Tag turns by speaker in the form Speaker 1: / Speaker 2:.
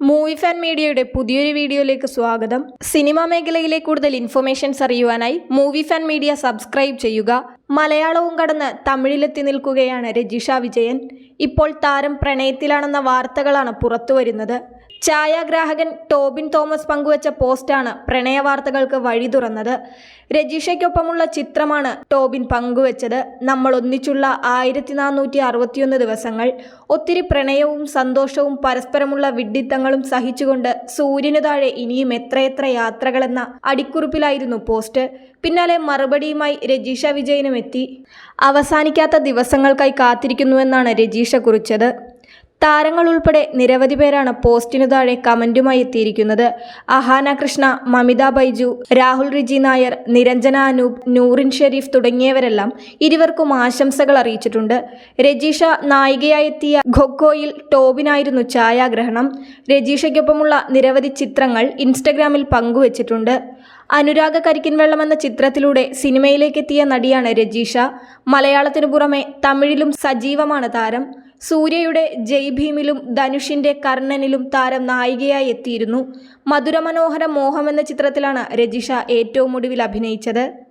Speaker 1: Movie fan മീഡിയയുടെ പുതിയൊരു വീഡിയോയിലേക്ക് സ്വാഗതം. സിനിമാ മേഖലയിലെ കൂടുതൽ ഇൻഫർമേഷൻസ് അറിയുവാനായി മൂവി ഫാൻ മീഡിയ സബ്സ്ക്രൈബ് ചെയ്യുക. മലയാളവും കടന്ന് തമിഴിലെത്തി നിൽക്കുകയാണ് രജിഷ വിജയൻ. ഇപ്പോൾ താരം പ്രണയത്തിലാണെന്ന വാർത്തകളാണ് പുറത്തുവരുന്നത്. ഛായാഗ്രാഹകൻ ടോബിൻ തോമസ് പങ്കുവച്ച പോസ്റ്റാണ് പ്രണയ വാർത്തകൾക്ക് വഴി തുറന്നത്. രജിഷയ്ക്കൊപ്പമുള്ള ചിത്രമാണ് ടോബിൻ പങ്കുവച്ചത്. നമ്മൾ ഒന്നിച്ചുള്ള ആയിരത്തി നാനൂറ്റി അറുപത്തിയൊന്ന് ദിവസങ്ങൾ. ഒത്തിരി പ്രണയവും സന്തോഷവും പരസ്പരമുള്ള വിഡ്ഢിത്തങ്ങളും സഹിച്ചുകൊണ്ട് സൂര്യനു താഴെ ഇനിയും എത്രയെത്ര യാത്രകളെന്ന അടിക്കുറിപ്പിലായിരുന്നു പോസ്റ്റ്. പിന്നാലെ മറുപടിയുമായി രജീഷ വിജയനും എത്തി അവസാനിക്കാത്ത ദിവസങ്ങൾക്കായി കാത്തിരിക്കുന്നുവെന്നാണ് രജീഷ കുറിച്ചത്. താരങ്ങൾ ഉൾപ്പെടെ നിരവധി പേരാണ് പോസ്റ്റിനു താഴെ കമന്റുമായി എത്തിയിരിക്കുന്നത്. അഹാന കൃഷ്ണ മമിത ബൈജു രാഹുൽ റിജി നായർ നിരഞ്ജന അനൂപ് നൂറിൻ ഷെരീഫ് തുടങ്ങിയവരെല്ലാം ഇരുവർക്കും ആശംസകൾ അറിയിച്ചിട്ടുണ്ട്. രജീഷ നായികയായെത്തിയ ഖൊഖോയിൽ ടോബിനായിരുന്നു ഛായാഗ്രഹണം. രജീഷയ്ക്കൊപ്പമുള്ള നിരവധി ചിത്രങ്ങൾ ഇൻസ്റ്റഗ്രാമിൽ പങ്കുവച്ചിട്ടുണ്ട്. അനുരാഗ കരിക്കിൻ വെള്ളം എന്ന ചിത്രത്തിലൂടെ സിനിമയിലേക്കെത്തിയ നടിയാണ് രജീഷ. മലയാളത്തിനു പുറമെ തമിഴിലും സജീവമാണ് താരം. സൂര്യയുടെ ജയ് ഭീമിലും ധനുഷിന്റെ കർണനിലും താരം നായികയായി എത്തിയിരുന്നു. മധുരമനോഹര മോഹം എന്ന ചിത്രത്തിലാണ് രജിഷ ഏറ്റവും ഒടുവിൽ അഭിനയിച്ചത്.